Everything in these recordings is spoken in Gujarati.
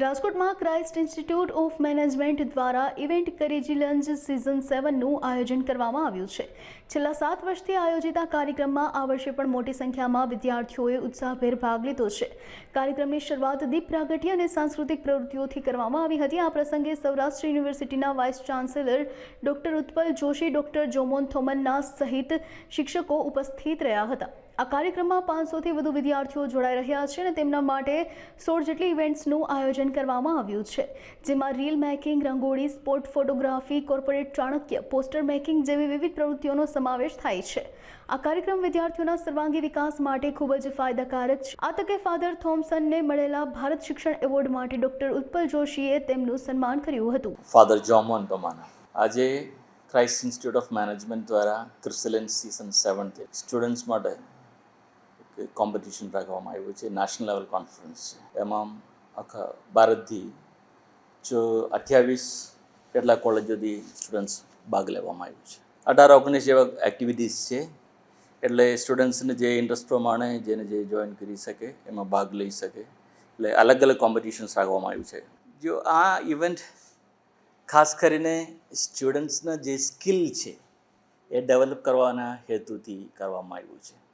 રાજકોટમાં ક્રાઇસ્ટ ઇન્સ્ટિટ્યૂટ ઓફ મેનેજમેન્ટ દ્વારા ઇવેન્ટ કરેજિલન્સ સિઝન સેવનનું આયોજન કરવામાં આવ્યું છે. છેલ્લા સાત વર્ષથી આયોજિત આ કાર્યક્રમમાં આ વર્ષે પણ મોટી સંખ્યામાં વિદ્યાર્થીઓએ ઉત્સાહભેર ભાગ લીધો છે. કાર્યક્રમની શરૂઆત દીપ પ્રાગટ્ય અને સાંસ્કૃતિક પ્રવૃત્તિઓથી કરવામાં આવી હતી. આ પ્રસંગે સૌરાષ્ટ્ર યુનિવર્સિટીના vice chancellor doctor Utpal Joshi, doctor Jomon Thomanna સહિત શિક્ષકો ઉપસ્થિત રહ્યા હતા. આ કાર્યક્રમમાં પાંચસોથી વધુ વિદ્યાર્થીઓ જોડાઈ રહ્યા છે અને તેમના માટે સોળ જેટલી ઇવેન્ટ્સનું આયોજન કરવામાં આવ્યું છે, જેમાં reel making, rangoli, sport photography, corporate Chanakya, poster making જેવી વિવિધ પ્રવૃત્તિઓનો સમાવેશ થાય છે. આ કાર્યક્રમ વિદ્યાર્થીઓના સર્વાંગી વિકાસ માટે ખૂબ જ ફાયદાકારક છે. આ તકે ફાધર થોમ્સનને મળેલા ભારત શિક્ષણ એવોર્ડ માટે ડોક્ટર ઉત્પલ જોશીએ તેમનું સન્માન કર્યું હતું. ફાધર જોમોન પમાના આજે ક્રાઇસ્ટ ઇન્સ્ટિટ્યૂટ ઓફ મેનેજમેન્ટ દ્વારા ક્રિસલન્સ સીઝન સેવન્થ સ્ટુડન્ટ્સ માટે કોમ્પિટિશન રાખવામાં આવ્યું છે નેશનલ લેવલ કોન્ફરન્સ છે એમાં આખા ભારતથી જો અઠ્યાવીસ કેટલા કોલેજોથી સ્ટુડન્ટ્સ ભાગ લેવામાં આવ્યું છે અઢાર ઓગણીસ જેવા એક્ટિવિટીઝ છે એટલે સ્ટુડન્ટ્સને જે ઇન્ટરેસ્ટ પ્રમાણે જેને જે જોઈન કરી શકે એમાં ભાગ લઈ શકે એટલે અલગ અલગ કોમ્પિટિશન્સ રાખવામાં આવ્યું છે જો આ ઇવેન્ટ ખાસ કરીને સ્ટુડન્ટ્સના જે સ્કિલ છે એ ડેવલપ કરવાના હેતુથી કરવામાં આવ્યું છે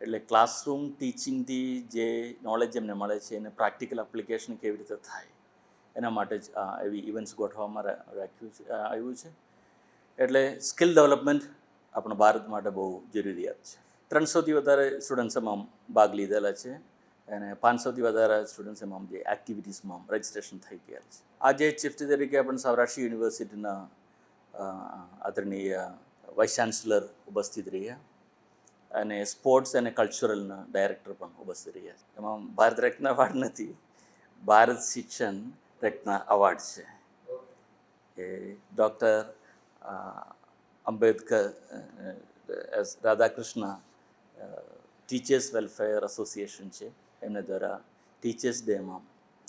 એટલે ક્લાસરૂમ ટીચિંગથી જે નોલેજ એમને મળે છે, એને પ્રેક્ટિકલ એપ્લિકેશન કેવી રીતે થાય, એના માટે જ એવી ઇવેન્ટ્સ ગોઠવવામાં રાખ્યું છે આવ્યું છે. એટલે સ્કિલ ડેવલપમેન્ટ આપણા ભારત માટે બહુ જરૂરિયાત છે. ત્રણસોથી વધારે સ્ટુડન્ટ્સ એમાં ભાગ લીધેલા છે અને પાંચસોથી વધારે સ્ટુડન્ટ્સ એમાં જે એક્ટિવિટીઝમાં રજિસ્ટ્રેશન થઈ ગયા છે. આજે ચીફ તરીકે આપણે સૌરાષ્ટ્ર યુનિવર્સિટીના આદરણીય વાઇસ ચાન્સલર ઉપસ્થિત રહ્યા. અને સ્પોર્ટ્સ અને કલ્ચરલના ડાયરેક્ટર પણ ઉપસ્થિત રહ્યા છે એમાં ભારત રત્ન અવાર્ડ નથી, ભારત શિક્ષણ રત્ન અવાર્ડ છે. એ doctor Ambedkar Radhakrishna teachers welfare association છે. એમના દ્વારા ટીચર્સ ડેમાં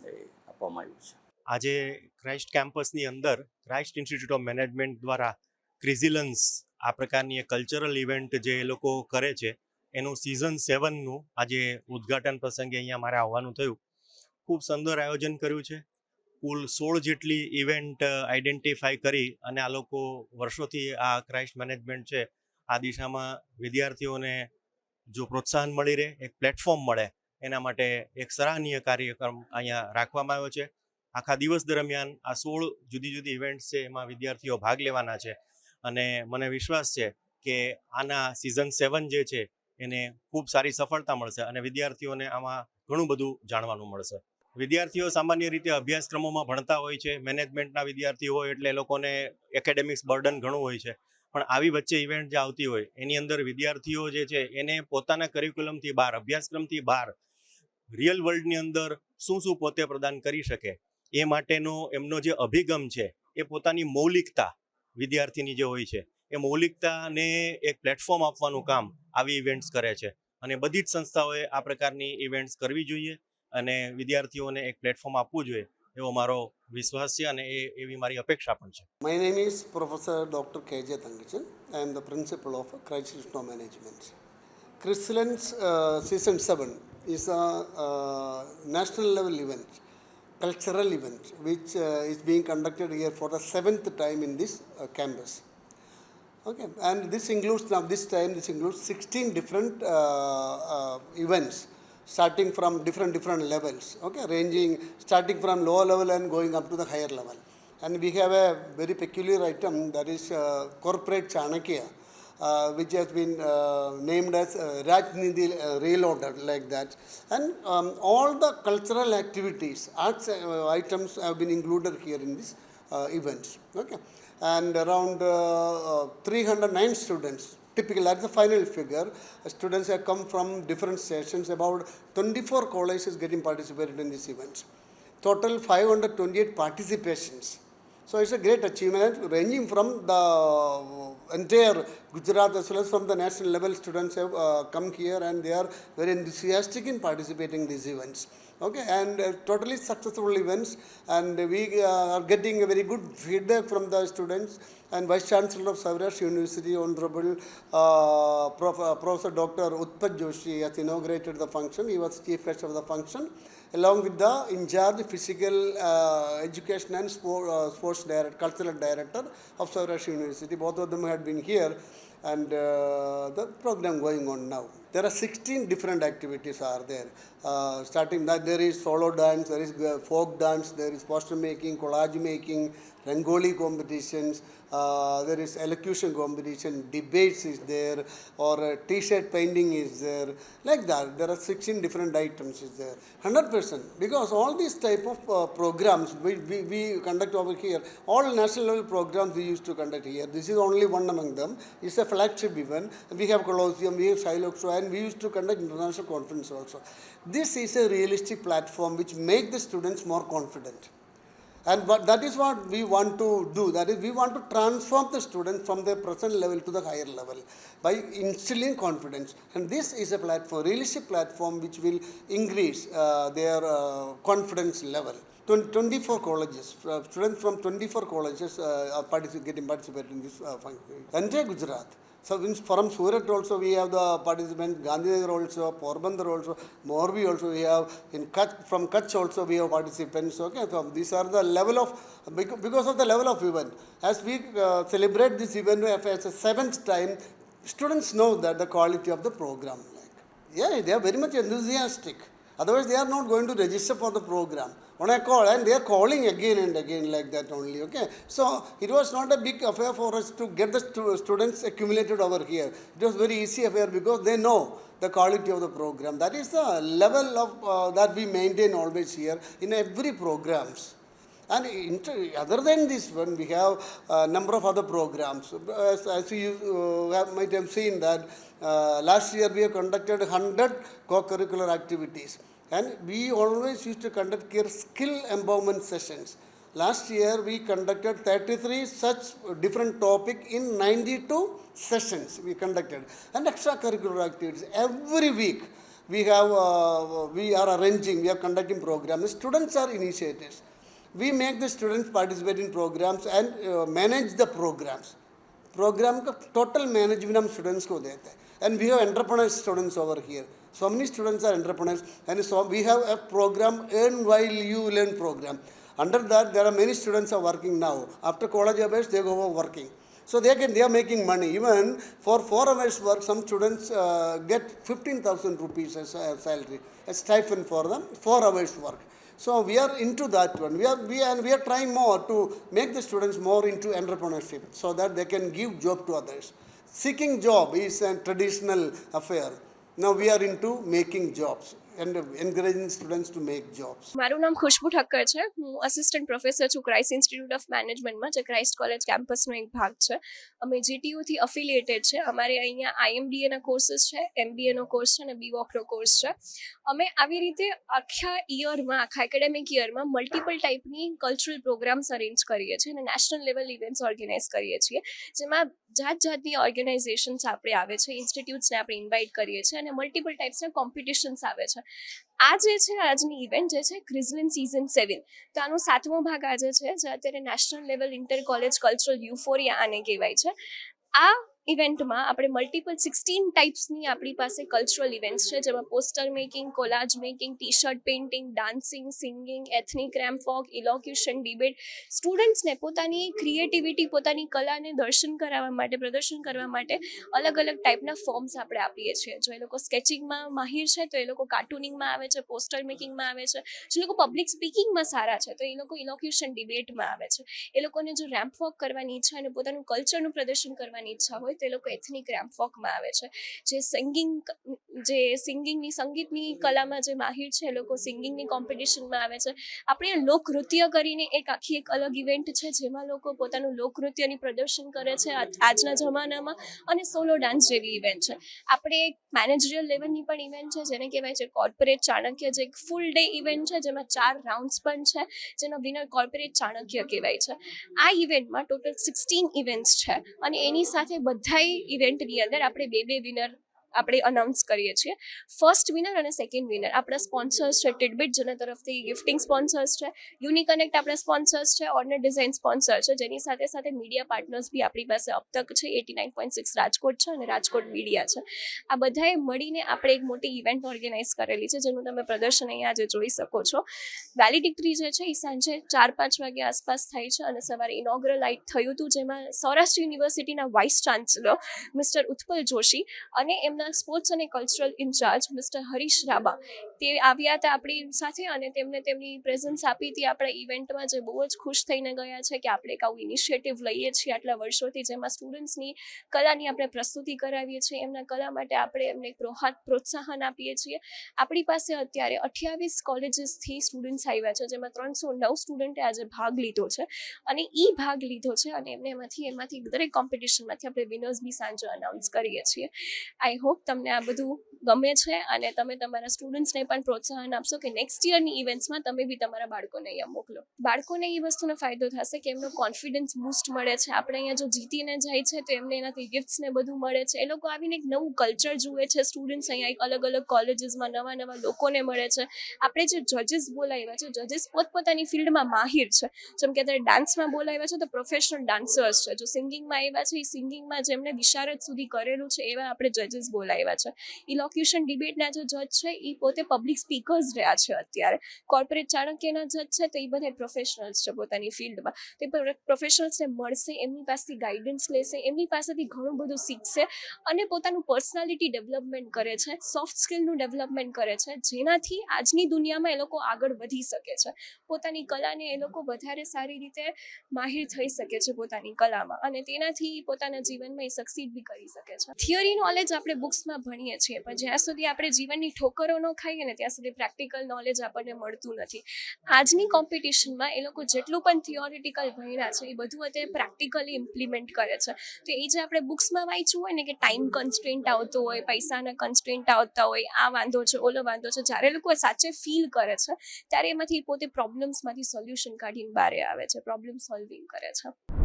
એ આપવામાં આવ્યું છે. આજે ક્રાઇસ્ટ કેમ્પસની અંદર ક્રાઇસ્ટ ઇન્સ્ટિટ્યૂટ ઓફ મેનેજમેન્ટ દ્વારા ક્રિઝિલન્સ આ પ્રકારની કલ્ચરલ ઇવેન્ટ જે એ લોકો કરે છે, એનું સિઝન સેવનનું આજે ઉદ્ઘાટન પ્રસંગે અહીંયા મારે આવવાનું થયું. ખૂબ સુંદર આયોજન કર્યું છે. કુલ સોળ જેટલી ઇવેન્ટ આઈડેન્ટિફાઈ કરી અને આ લોકો વર્ષોથી આ ક્રાઇસ્ટ મેનેજમેન્ટ છે, આ દિશામાં વિદ્યાર્થીઓને જો પ્રોત્સાહન મળી રહે, એક પ્લેટફોર્મ મળે, એના માટે એક સરાહનીય કાર્યક્રમ અહીંયા રાખવામાં આવ્યો છે. આખા દિવસ દરમિયાન આ સોળ જુદી જુદી ઇવેન્ટ્સ છે, એમાં વિદ્યાર્થીઓ ભાગ લેવાના છે. અને મને વિશ્વાસ છે કે આના સિઝન સેવન જે છે, એને ખૂબ સારી સફળતા મળશે અને વિદ્યાર્થીઓને આમાં ઘણું બધું જાણવાનું મળશે. વિદ્યાર્થીઓ સામાન્ય રીતે અભ્યાસક્રમોમાં ભણતા હોય છે મેનેજમેન્ટના વિદ્યાર્થીઓ હોય એટલે લોકોને એકેડેમિક્સ બર્ડન ઘણું હોય છે. પણ આવી વચ્ચે ઇવેન્ટ જે આવતી હોય, એની અંદર વિદ્યાર્થીઓ જે છે, એને પોતાના કરિક્યુલમથી બહાર, અભ્યાસક્રમથી બહાર રિયલ વર્લ્ડની અંદર શું શું પોતે પ્રદાન કરી શકે, એ માટેનો એમનો જે અભિગમ છે, એ પોતાની મૌલિકતા વિદ્યાર્થીની જે હોય છે એ મૌલિકતાને એક પ્લેટફોર્મ આપવાનું કામ આવી ઇવેન્ટ્સ કરે છે અને બધી જ સંસ્થાઓએ આ પ્રકારની ઇવેન્ટ્સ કરવી જોઈએ અને વિદ્યાર્થીઓને એક પ્લેટફોર્મ આપવું જોઈએ એવો મારો વિશ્વાસ છે અને એ એવી મારી અપેક્ષા પણ છે is Professor Dr. K.J. Tangachan. I am the principal of Christ Institute of Management. Christlands uh, Season 7 is a uh, national level event, cultural event, which uh, is being conducted here for the seventh time in this uh, campus. Okay, and this includes now this time this includes 16 different uh, uh, events starting from different different levels. Okay, ranging starting from lower level and going up to the higher level. And we have a very peculiar item that is uh, corporate Chanakya, uh, which has been uh, named as uh, Rajnidhi uh, Reloaded, like that. And um, all the cultural activities, arts uh, items have been included here in this uh, events. Okay, and around uh, uh, 309 students. Typical, that's the final figure. Students have come from different sessions. About 24 colleges getting participated in this event Total 528 participations. So it's a great achievement ranging from the entire Gujarat as well as from the national level students have uh, come here and they are very enthusiastic in participating in these events. Okay, and uh, totally successful events and we uh, are getting a very good feedback from the students and Vice Chancellor of Saurashtra University, Honorable uh, Prof, uh, Professor Dr. Utpat Joshi has inaugurated the function. He was chief guest of the function along with the in charge physical uh, education and sport, uh, sports director, cultural director of Saurashtra University. Both of them had been here and uh, the program going on now. There are 16 different activities are there. Uh, starting that there is solo dance, there is uh, folk dance, there is poster making, collage making, rangoli competitions, uh, there is elocution competition, debates is there, or uh, t-shirt painting is there, like that. There are 16 different items is there. 100% because all these type of uh, programs we, we, we conduct over here, all national level programs we used to conduct here. This is only one among them. It's a flagship event. We have Colosseum, we have Siloxo, and we used to conduct international conference also. This is a realistic platform which make the students more confident. And that is what we want to do. That is, we want to transform the students from their present level to the higher level by instilling confidence. And this is a platform, realistic platform, which will increase uh, their uh, confidence level. Twen- 24 colleges, uh, students from 24 colleges uh, are partici- getting participated in this uh, function. Entire Gujarat. So from Surat also we have the participants, Gandhinagar also, Porbandar also, Morbi also we have, in Kutch, from Kutch also we have participants, okay. So these are the level of, because of the level of event. As we uh, celebrate this event as a seventh time, students know that the quality of the program. Like, yeah, they are very much enthusiastic. Otherwise, they are not going to register for the program. When I call, and they are calling again and again like that only, okay? So, it was not a big affair for us to get the stu- students accumulated over here. It was very easy affair because they know the quality of the program. That is the level of uh, that we maintain always here in every programs. And other than this one, we have a number of other programs. As, as you uh, might have seen that uh, last year we have conducted 100 co-curricular activities. And we always used to conduct here skill empowerment sessions. Last year we conducted 33 such different topic in 92 sessions we conducted. And extracurricular activities every week we have uh, we are arranging, we are conducting programs. Students are initiators we make the students participate in programs and uh, manage the programs programme का टोटल मैनेजमेंट हम स्टूडेंट्स को देते हैं and we have entrepreneurs students over here so many students are entrepreneurs and so we have a program earn while you learn program under that there are many students are working now after college hours they go over working so they can they are making money even for four hours work some students uh, get 15000 rupees as a salary a stipend for them four hours work so we are into that one. We are we and we are trying more to make the students more into entrepreneurship so that they can give job to others. Seeking job is a traditional affair. Now we are into making jobs and encouraging students to make jobs. મારું નામ ખુશ્બુ ઠક્કર છે. હું અસિસ્ટન્ટ પ્રોફેસર છું ક્રાઇસ્ટ ઇન્સ્ટિટ્યૂટ ઓફ મેનેજમેન્ટમાં જે ક્રાઇસ્ટ કોલેજ કેમ્પસનો એક ભાગ છે. અમે જીટીયુથી અફિલિએટેડ છે. અમારે અહીંયા આઈએમડીએના કોર્સીસ છે એમબીએનો કોર્સ છે અને બીવોકનો કોર્સ છે. અમે આવી રીતે આખા ઇયરમાં આખા એકેડેમિક યરમાં મલ્ટિપલ ટાઈપની કલ્ચરલ પ્રોગ્રામ્સ અરેન્જ કરીએ છીએ અને નેશનલ લેવલ ઇવેન્ટ્સ ઓર્ગેનાઇઝ કરીએ છીએ. જેમાં જાત જાતની ઓર્ગેનાઇઝેશન્સ આપણે આવે છે ઇન્સ્ટિટ્યૂટ્સને આપણે ઇન્વાઇટ કરીએ છીએ અને મલ્ટિપલ ટાઈપ્સના કોમ્પિટિશન્સ આવે છે. આ જે છે, આજની ઇવેન્ટ જે છે ક્રિઝલિન સિઝન સેવન તો આનો સાતમો ભાગ આજે છે, જે અત્યારે national level inter college cultural Euphoria આને કહેવાય છે. આ ઇવેન્ટમાં આપણે મલ્ટિપલ સિક્સટીન ટાઈપ્સની આપણી પાસે કલ્ચરલ ઇવેન્ટ્સ છે, જેમાં poster making collage making T shirt painting dancing singing ethnic ramp walk elocution debate સ્ટુડન્ટ્સને પોતાની ક્રિએટિવિટી પોતાની કલાને દર્શન કરાવવા માટે, પ્રદર્શન કરવા માટે અલગ અલગ ટાઈપના ફોર્મ્સ આપણે આપીએ છીએ. જો એ લોકો સ્કેચિંગમાં માહિર છે, તો એ લોકો કાર્ટૂનિંગમાં આવે છે પોસ્ટર મેકિંગમાં આવે છે. જે લોકો પબ્લિક સ્પીકિંગમાં સારા છે, તો એ લોકો ઇલોક્યુશન ડિબેટમાં આવે છે. એ લોકોને જો રેમ્પ વોક કરવાની ઈચ્છા અને પોતાનું કલ્ચરનું પ્રદર્શન કરવાની ઈચ્છા હોય તો લોકો એથનિક રેમ્પ વોકમાં આવે છે. જે સિંગિંગ જે સિંગિંગની સંગીતની કલામાં જે માહિર છે એ લોકો સિંગિંગની કોમ્પિટિશનમાં આવે છે. આપણે લોકનૃત્ય કરીને એક આખી એક અલગ ઇવેન્ટ છે જેમાં લોકો પોતાનું લોકનૃત્યની પ્રદર્શન કરે છે આજ- આજના જમાનામાં અને સોલો ડાન્સ જેવી ઇવેન્ટ છે. આપણે એક મેનેજરિયલ લેવલની પણ ઇવેન્ટ છે જેને કહેવાય છે કોર્પોરેટ ચાણક્ય જે એક ફૂલ ડે ઇવેન્ટ છે જેમાં ચાર રાઉન્ડ્સ પણ છે જેનો વિનર કોર્પોરેટ ચાણક્ય કહેવાય છે. આ ઇવેન્ટમાં ટોટલ સિક્સટીન ઇવેન્ટ્સ છે અને એની સાથે બધાય ઇવેન્ટની અંદર આપણે બે બે વિનર આપણે અનાઉન્સ કરીએ છીએ. ફર્સ્ટ વિનર અને સેકન્ડ વિનર આપણા સ્પોન્સર્સ છે ટિડબિટ જેના તરફથી ગિફ્ટિંગ સ્પોન્સર્સ છે યુનિકનેક્ટ આપણા સ્પોન્સર્સ છે ઓર્ડર ડિઝાઇન સ્પોન્સર છે, જેની સાથે સાથે મીડિયા પાર્ટનર્સ બી આપણી પાસે અબતક છે eighty nine point six Rajkot છે અને રાજકોટ મીડિયા છે. આ બધાએ મળીને આપણે એક મોટી ઇવેન્ટ ઓર્ગેનાઇઝ કરેલી છે, જેનું તમે પ્રદર્શન અહીંયા આજે જોઈ શકો છો. વેલિડિક્ટરી જે છે, એ સાંજે ચાર પાંચ વાગે આસપાસ થાય છે અને સવારે ઇનોગ્રલ લાઇટ થયું હતું, જેમાં સૌરાષ્ટ્ર યુનિવર્સિટીના vice chancellor mister Utpal Joshi અને એમના સ્પોર્ટ્સ અને cultural incharge mister Harish Raba. તે આવ્યા હતા આપણી સાથે અને તેમને તેમની પ્રેઝન્સ આપી હતી. આપણા ઇવેન્ટમાં જે બહુ જ ખુશ થઈને ગયા છે કે આપણે એક આવું ઇનિશિયેટિવ લઈએ છીએ આટલા વર્ષોથી, જેમાં સ્ટુડન્ટ્સની કલાની આપણે પ્રસ્તુતિ કરાવીએ છીએ. એમના કલા માટે આપણે એમને પ્રોહાત પ્રોત્સાહન આપીએ છીએ. આપણી પાસે અત્યારે અઠ્યાવીસ કોલેજીસથી સ્ટુડન્ટ્સ આવ્યા છે, જેમાં ત્રણસો નવ સ્ટુડન્ટે આજે ભાગ લીધો છે. અને એ ભાગ લીધો છે અને એમને એમાંથી એમાંથી દરેક કોમ્પિટિશનમાંથી આપણે વિનર્સ બી સાંજે અનાઉન્સ કરીએ છીએ. આઈ હોપ તમને આ બધું ગમે છે અને તમે તમારા સ્ટુડન્ટ્સને પણ પ્રોત્સાહન આપશો કે નેક્સ્ટ યરની ઇવેન્ટ્સમાં તમે બી તમારા બાળકોને અહીંયા મોકલો. બાળકોને એ વસ્તુનો ફાયદો થશે કે એમનો કોન્ફિડન્સ બૂસ્ટ મળે છે. આપણે અહીંયા જો જીતીને જાય છે તો એમને એનાથી ગિફ્ટ્સને બધું મળે છે. એ લોકો આવીને એક નવું કલ્ચર જુએ છે. સ્ટુડન્ટ્સ અહીંયા એક અલગ અલગ કોલેજીસમાં નવા નવા લોકોને મળે છે. આપણે જે જજીસ બોલાવ્યા છે જજીસ પોતપોતાની ફિલ્ડમાં માહિર છે. જેમ કે અત્યારે ડાન્સમાં બોલાવ્યા છે તો પ્રોફેશનલ ડાન્સર્સ છે. જો સિંગિંગમાં આવ્યા છે એ સિંગિંગમાં જેમને વિશારદ સુધી કરેલું છે એવા આપણે જજીસ બોલાવ્યા છે. ઇલોક્યુશન ડિબેટના જે જજ છે એ પોતે પબ્લિક સ્પીકર્સ રહ્યા છે અત્યારે. કોર્પોરેટ ચાણક્યના જજ છે, તો એ બધા પ્રોફેશનલ્સ છે પોતાની ફિલ્ડમાં તે પ્રોફેશનલ્સને મળશે, એમની પાસેથી ગાઈડન્સ લેશે, એમની પાસેથી ઘણું બધું શીખશે અને પોતાનું પર્સનાલિટી ડેવલપમેન્ટ કરે છે સોફ્ટ સ્કિલનું ડેવલપમેન્ટ કરે છે, જેનાથી આજની દુનિયામાં એ લોકો આગળ વધી શકે છે. પોતાની કલાને એ લોકો વધારે સારી રીતે માહિર થઈ શકે છે પોતાની કલામાં અને તેનાથી પોતાના જીવનમાં એ સક્સીડ બી કરી શકે છે. થિયરી નોલેજ આપણે બુક્સમાં ભણીએ છીએ. પણ જ્યાં સુધી આપણે જીવનની ઠોકરો ન ખાઈએ ને ત્યાં સુધી પ્રેક્ટિકલ નોલેજ આપણને મળતું નથી. આજની કોમ્પિટિશનમાં એ લોકો જેટલું પણ થિયોરિટિકલ ભણ્યા છે, એ બધું અત્યારે પ્રેક્ટિકલી ઇમ્પ્લિમેન્ટ કરે છે. તો એ જે આપણે બુક્સમાં વાંચ્યું હોય ને કે ટાઈમ કન્સ્ટ્રેન્ટ આવતો હોય, પૈસાના કન્સ્ટ્રેન્ટ આવતા હોય, આ વાંધો છે, ઓલો વાંધો છે, જ્યારે લોકો સાચે ફીલ કરે છે, ત્યારે એમાંથી પોતે પ્રોબ્લેમ્સમાંથી સોલ્યુશન કાઢીને બહાર આવે છે પ્રોબ્લેમ સોલ્વિંગ કરે છે.